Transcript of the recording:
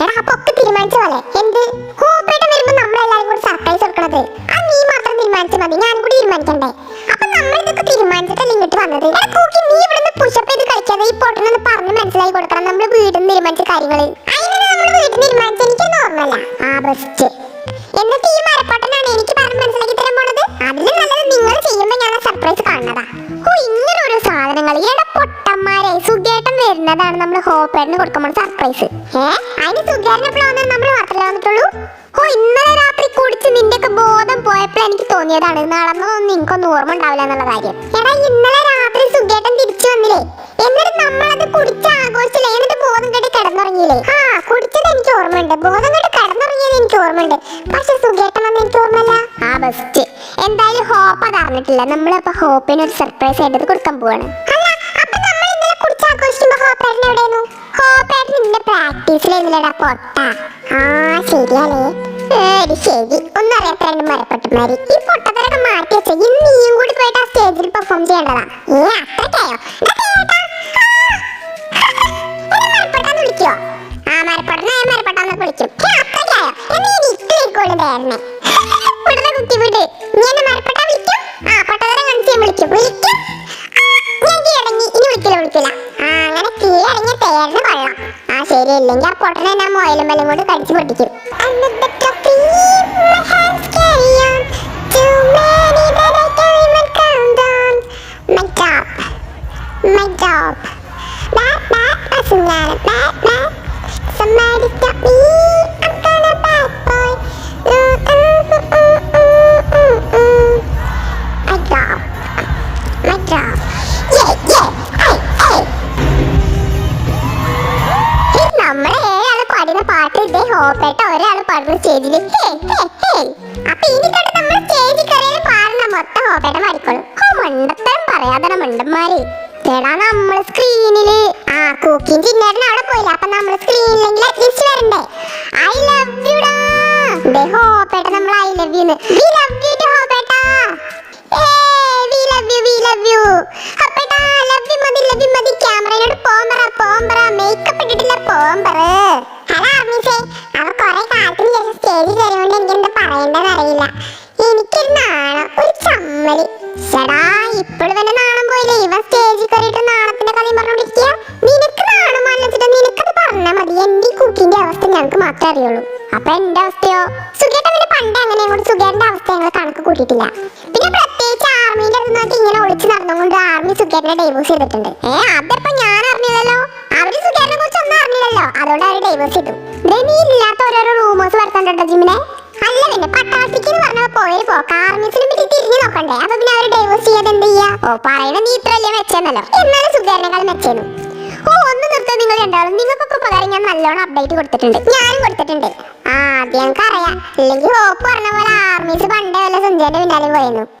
എടാ അപ്പൊ ഒക്കെ സർപ്രൈസ് ആ നീ മാത്രം കൂടി അപ്പൊ ഇങ്ങോട്ട് എടാ നീ മനസ്സിലാക്കി കൊടുക്കണം. നമ്മൾ അതിനാണ് നമ്മൾ എനിക്ക് നോർമല ആ എന്നിട്ട് ഈ മനസ്സിലാക്കി നല്ലത് നിങ്ങൾ ഞാൻ സർപ്രൈസ് ഓ ഇങ്ങനെ ഓരോ സാധനങ്ങൾ പൊട്ടന്മാരെ സുഖേട്ടൻ വരുന്നതാണ് നമ്മൾ ഹോപ്പേടിന് കൊടുക്കുമ്പോൾ സർപ്രൈസ് ഏ? അതിന് വന്നത്? നമ്മൾ വാർത്തയിൽ വന്നിട്ടുള്ളൂ? ഓ ഇന്നലെ രാത്രി കുടിച്ച് നിന്റെ ഒക്കെ ബോധം പോയപ്പോൾ എനിക്ക് തോന്നിയതാണ്. നടന്നതൊന്നും നിങ്ങൾക്കൊന്നും ഓർമ്മ ഉണ്ടാവില്ല എന്നുള്ള കാര്യം. എടാ ഇന്നലെ രാത്രി സുഖേട്ടൻ തിരിച്ചു വന്നില്ലേ? എന്നിട്ട് നമ്മളത് കുടിച്ച് ആഘോഷിച്ചില്ലേ? എന്നിട്ട് ബോധം കെട്ടി കിടന്നുറങ്ങിയില്ലേ? ആ കുടിച്ചത് എനിക്ക് ഓർമ്മയുണ്ട്. ബോധം കെട്ടി കിടന്നുറങ്ങിയത് എനിക്ക് ഓർമ്മയുണ്ട്. പക്ഷെ സുഖേട്ടൻ വന്ന് എനിക്ക് ഓർമ്മയില്ല. ആ ബെസ്റ്റ് എന്തായാലും ഹോപ്പ് അത് അറിഞ്ഞിട്ടില്ല നമ്മളിപ്പോ ഹോപ്പിന് ഒരു സർപ്രൈസ് ആയിട്ട് കൊടുക്കാൻ പോവാണ്. അല്ല പ്രാക്ടീസിലായിരുന്നില്ലടാ പൊട്ട. ആ ശരിയാലേ ഏടി ശരി. ഒന്നും അറിയാത്ത രണ്ട് മരപ്പെട്ടുമാരി ഈ പൊട്ടത്തരൊക്കെ മാറ്റി വെച്ച. ഇന്ന് നീയും കൂടി പോയിട്ട് ആ സ്റ്റേജിൽ പെർഫോം ചെയ്യേണ്ടതാ. ഏ അത്രയ്ക്കായോ? മരപ്പെട്ടാന്ന് വിളിക്കോ. ആ മരപ്പെട്ടാ മരപ്പെട്ടാന്ന് വിളിക്കും. ഏ, അത്രയ്ക്കായോ? എന്നാ ഇട്ടിലേക്കോളൂ തേരണേ വിടുന്ന കുത്തി വിട്. നീ എന്നെ വിളിക്കും? ആ പൊട്ടത്തരം കാണിച്ച് വിളിക്കും. വിളിക്കും? ഞാൻ കീഴടങ്ങി. ഇനി വിളിക്കില്ല വിളിക്കില്ല. ആ അങ്ങനെ കീഴടങ്ങിയ തേരിന് കൊള്ളാം. ആ ശരി ഇല്ലെങ്കിൽ ആ പൊട്ടനെ ഞാൻ മോയിലും കൊണ്ട് കടിച്ചു പൊട്ടിക്കും My job. That, that, that's not a bad, bad. Somebody stop me. I'm gonna bad boy. Mm, mm, mm, mm, mm, mm. My job. My job. ഇതേ ഒരാൾ പാടുന്ന സ്റ്റേജിൽ. അപ്പൊ ഇനി തൊട്ട് നമ്മൾ സ്റ്റേജിൽ കയറിയാൽ പാടുന്ന മൊത്തം ഹോപ്പേട്ട പാടിക്കോളും ഓ മണ്ടത്തരം പറയാതെ മണ്ടന്മാരെ. ചേടാ നമ്മൾ സ്ക്രീനിൽ ആ കുക്കിങ് ചിന്നേട്ടൻ അവിടെ പോയില്ല. അപ്പൊ നമ്മൾ സ്ക്രീനിലെങ്കിൽ അറ്റ്ലീസ്റ്റ് വരണ്ടേ? ഐ ലവ് യു ഡാ. ദേ ഹോപ്പേട്ട നമ്മൾ I love you we love you too ഹോപ്പേട്ട? We love you we love you ഹോപ്പേട്ട love you മതി ലവ് യു മതി. ക്യാമറയോട് പോമ്പറ പോമ്പറ മേക്കപ്പ് ഇട്ടിട്ടില്ല പോമ്പറ ചമ്മൽ ചേടാ ഇപ്പോഴും തന്നെ നാണം പോയില്ലേ? ഇവ സ്റ്റേജിൽ കയറിയിട്ട് നാണത്തിന്റെ കഥയും പറഞ്ഞോണ്ടിരിക്കുക നിനക്ക് നാണം വന്നിട്ട് നിനക്കത് പറഞ്ഞാൽ മതി. എന്റെ കുക്കിന്റെ അവസ്ഥ ഞങ്ങൾക്ക് മാത്രമേ അറിയുള്ളൂ. അപ്പൊ എന്റെ അവസ്ഥയോ? സുഖേട്ടൻ പിന്നെ പണ്ട് അങ്ങനെ അങ്ങോട്ട് സുഖേട്ടന്റെ അവസ്ഥ ഞങ്ങൾ കണക്ക് കൂട്ടിയിട്ടില്ല. പിന്നെ പ്രത്യേകിച്ച് ആർമിന്റെ അടുത്ത് നോക്കി ഇങ്ങനെ ഒളിച്ച് നടന്നുകൊണ്ട് ആർമി സുഖേട്ടനെ ഡൈവോഴ്സ് ചെയ്തിട്ടുണ്ട്. ഏ അതിപ്പോ ഞാൻ അറിഞ്ഞില്ലല്ലോ. അവർ സുഖേട്ടനെ കുറിച്ച് ഒന്നും അറിഞ്ഞില്ലല്ലോ. അതുകൊണ്ട് അവർ ഡൈവോഴ്സ് ചെയ്തു. നീ ഇല്ലാത്ത ഓരോരോ റൂമേഴ്സ് വരുത്തണ്ടോ ജിമിനെ? അല്ല പിന്നെ പട്ടാളത്തിക്ക് എന്ന് പറഞ്ഞ പോയി പോക്ക് ആർമീസിനെ നോക്കണ്ടേ? അപ്പൊ പിന്നെ അവർ ഡൈവോഴ്സ് ചെയ്യാതെ എന്ത് ചെയ്യാ? ഓ പറയണ നീ ഇത്ര വലിയ മെച്ചെന്നല്ലോ. എന്നാലും സുഖേരനേക്കാൾ മെച്ചേനു. ഓ ഒന്ന് നിർത്താൻ നിങ്ങൾ രണ്ടാളും. നിങ്ങൾക്കൊക്കെ ഉപകാരം ഞാൻ നല്ലോണം അപ്ഡേറ്റ് കൊടുത്തിട്ടുണ്ട്. ഞാനും കൊടുത്തിട്ടുണ്ട്. ആ അത് ഞങ്ങൾക്ക് അറിയാം അല്ലെങ്കിൽ ഹോപ്പ് പറഞ്ഞ പോലെ ആർമീസ് പണ്ടേ വല്ല സഞ്ജയന്റെ പിന്നാലെ പോയിരുന്നു